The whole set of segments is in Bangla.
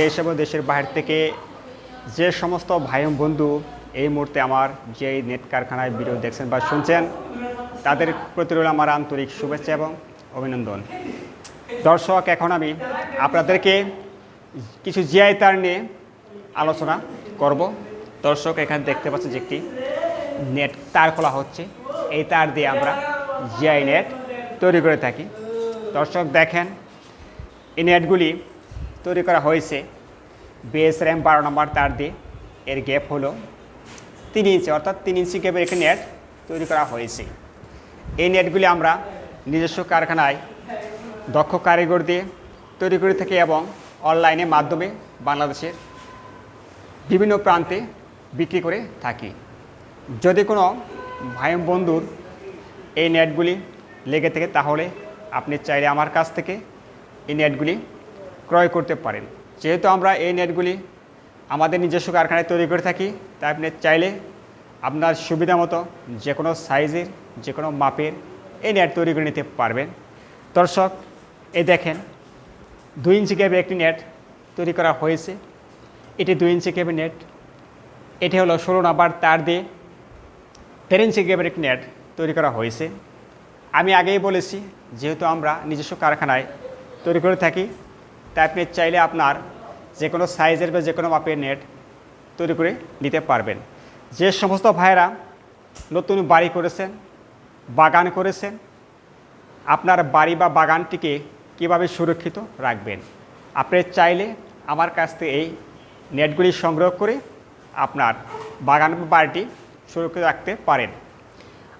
দেশ এবং দেশের বাইরে থেকে যে সমস্ত ভাই বন্ধু এই মুহূর্তে আমার যে নেট কারখানায় ভিডিও দেখছেন বা শুনছেন, তাদের প্রতি রইল আমার আন্তরিক শুভেচ্ছা এবং অভিনন্দন। দর্শক, এখন আমি আপনাদেরকে কিছু জিআই তার নিয়ে আলোচনা করব। দর্শক, এখানে দেখতে পাচ্ছেন যে একটি নেট তার খোলা হচ্ছে। এই তার দিয়ে আমরা জিআই নেট তৈরি করে থাকি। দর্শক, দেখেন, এই নেটগুলি তৈরি করা হয়েছে। বেস র্যাম বারো নম্বর তার দিয়ে এর গ্যাপ হলো তিন ইঞ্চি, অর্থাৎ তিন ইঞ্চি গ্যাপের একটি নেট তৈরি করা হয়েছে। এই নেটগুলি আমরা নিজস্ব কারখানায় দক্ষ কারিগর দিয়ে তৈরি করে থাকি এবং অনলাইনের মাধ্যমে বাংলাদেশের বিভিন্ন প্রান্তে বিক্রি করে থাকি। যদি কোনো ভাই বন্ধুর এই নেটগুলি লেগে থাকে, তাহলে আপনি চাইলে আমার কাছ থেকে এই নেটগুলি ক্রয় করতে পারেন। যেহেতু আমরা এই নেটগুলি আমাদের নিজস্ব কারখানায় তৈরি করে থাকি, তাই আপনি চাইলে আপনার সুবিধা মতো যে কোনো সাইজের, যে কোনো মাপের এই নেট তৈরি করে নিতে পারবেন। দর্শক এ দেখেন, দুই ইঞ্চি ক্যাবের একটি নেট তৈরি করা হয়েছে। এটি দুই ইঞ্চি ক্যাবের নেট। এটি হলো ষোলো নাম্বার তার দিয়ে তেরো ইঞ্চি ক্যাবের একটি নেট তৈরি করা হয়েছে। আমি আগেই বলেছি, যেহেতু আমরা নিজস্ব কারখানায় তৈরি করে থাকি তাই আপনি চাইলে আপনার যে কোনো সাইজের বা যে কোনো মাপের নেট তৈরি করে নিতে পারবেন। যে সমস্ত ভাইয়েরা নতুন বাড়ি করেছেন, বাগান করেছেন, আপনার বাড়ি বা বাগানটিকে কীভাবে সুরক্ষিত রাখবেন, আপনি চাইলে আমার কাছ থেকে এই নেটগুলি সংগ্রহ করে আপনার বাগান বা বাড়িটি সুরক্ষিত রাখতে পারেন।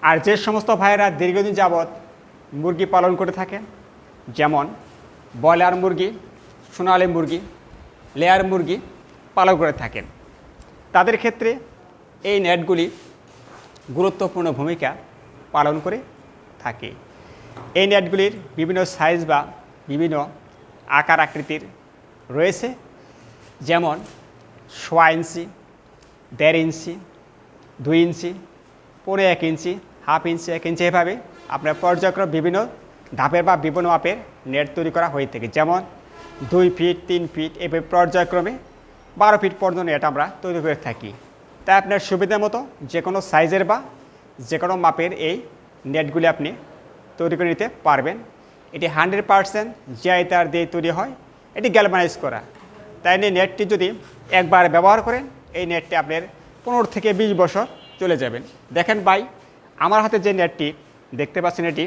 আর যে সমস্ত ভাইয়েরা দীর্ঘদিন যাবৎ মুরগি পালন করে থাকেন, যেমন ব্রয়লার মুরগি সোনালি মুরগি, লেয়ার মুরগি পালন করে থাকেন। তাদের ক্ষেত্রে এই নেটগুলি গুরুত্বপূর্ণ ভূমিকা পালন করে থাকে। এই নেটগুলির বিভিন্ন সাইজ বা বিভিন্ন আকার আকৃতির রয়েছে, যেমন সোয়া ইঞ্চি, দেড় ইঞ্চি, দুই ইঞ্চি পনেরো এক ইঞ্চি, হাফ ইঞ্চি, এক ইঞ্চি এভাবে আপনার পর্যায়ক্রম বিভিন্ন ধাপের বা বিভিন্ন মাপের নেট তৈরি করা হয়ে থাকে। যেমন দুই ফিট, তিন ফিট এভাবে পর্যায়ক্রমে বারো ফিট পর্যন্ত নেট আমরা তৈরি করে থাকি। তাই আপনার সুবিধা মতো যে কোনো সাইজের বা যে কোনো মাপের এই নেটগুলি আপনি তৈরি করে নিতে পারবেন। এটি হান্ড্রেড পারসেন্ট জিআই তার দিয়ে তৈরি হয়, এটি গ্যালভানাইজ করা। তাই নিয়ে নেটটি যদি একবার ব্যবহার করেন, এই নেটটি আপনার পনেরো থেকে বিশ বছর চলে যাবেন। দেখেন ভাই, আমার হাতে যে নেটটি দেখতে পাচ্ছেন এটি।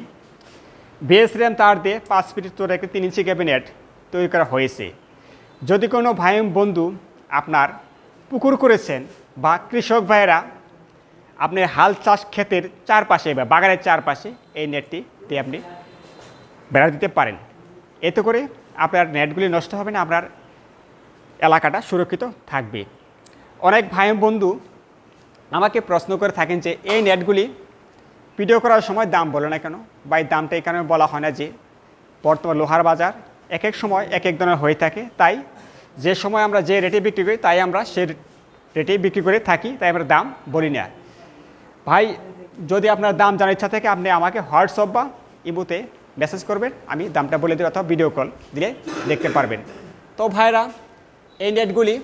বেস র্যাম তার দিয়ে পাঁচ ফিট তোর একটি তিন ইঞ্চি ক্যাবিনেট। তৈরি করা হয়েছে। যদি কোনো ভাই বন্ধু আপনার পুকুর করেছেন বা কৃষক ভাইয়েরা আপনি হাল চাষ ক্ষেতের চারপাশে বা বাগানের চারপাশে এই নেটটি দিয়ে আপনি বেড়া দিতে পারেন। এতে করে আপনার নেটগুলি নষ্ট হবে না, আপনার এলাকাটা সুরক্ষিত থাকবে। অনেক ভাই বন্ধু আমাকে প্রশ্ন করে থাকেন যে, এই নেটগুলি ভিডিও করার সময় দাম বলে না কেন? বা এই দামটা এই কারণে বলা হয় না যে, বর্তমান লোহার বাজার এক এক সময় এক এক ধরনের হয়ে থাকে। তাই যে সময় আমরা যে রেটে বিক্রি করি, তাই আমরা সে রেটেই বিক্রি করে থাকি, তাই আমরা দাম বলি না। ভাই, যদি আপনার দাম জানার ইচ্ছা থাকে, আপনি আমাকে হোয়াটসঅ্যাপ বা ইমুতে মেসেজ করবেন, আমি দামটা বলে দেবো অথবা ভিডিও কল দিলে দেখতে পারবেন। তো ভাইরা, এই নেটগুলি,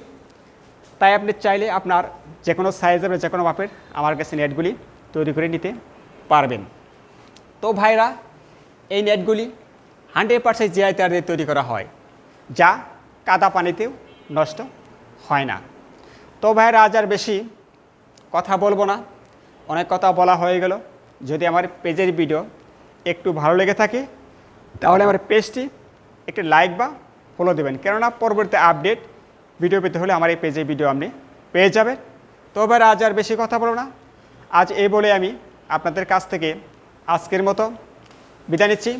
তাই আপনি চাইলে আপনার যে কোনো সাইজের বা যে কোনো মাপের আমার কাছে নেটগুলি তৈরি করে নিতে পারবেন। তো ভাইরা, এই নেটগুলি হান্ড্রেড পার্সেন্ট জিআই তার দিয়ে তৈরি করা হয়, যা কাদা পানিতেও নষ্ট হয় না। তো ভাইরা আজ আর বেশি কথা বলব না। অনেক কথা বলা হয়ে গেল। যদি আমার পেজের ভিডিও একটু ভালো লেগে থাকে, তাহলে আমার পেজটি একটি লাইক বা ফলো দেবেন। কেননা পরবর্তী আপডেট ভিডিও পেতে হলে আমার এই পেজে ভিডিও আপনি পেয়ে যাবেন। তো এবার আজ আর বেশি কথা বলব না। আজ এই বলে আমি আপনাদের কাছ থেকে আজকের মতো বিদায় নিচ্ছি।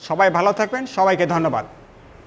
সবাই ভালো থাকবেন সবাইকে ধন্যবাদ।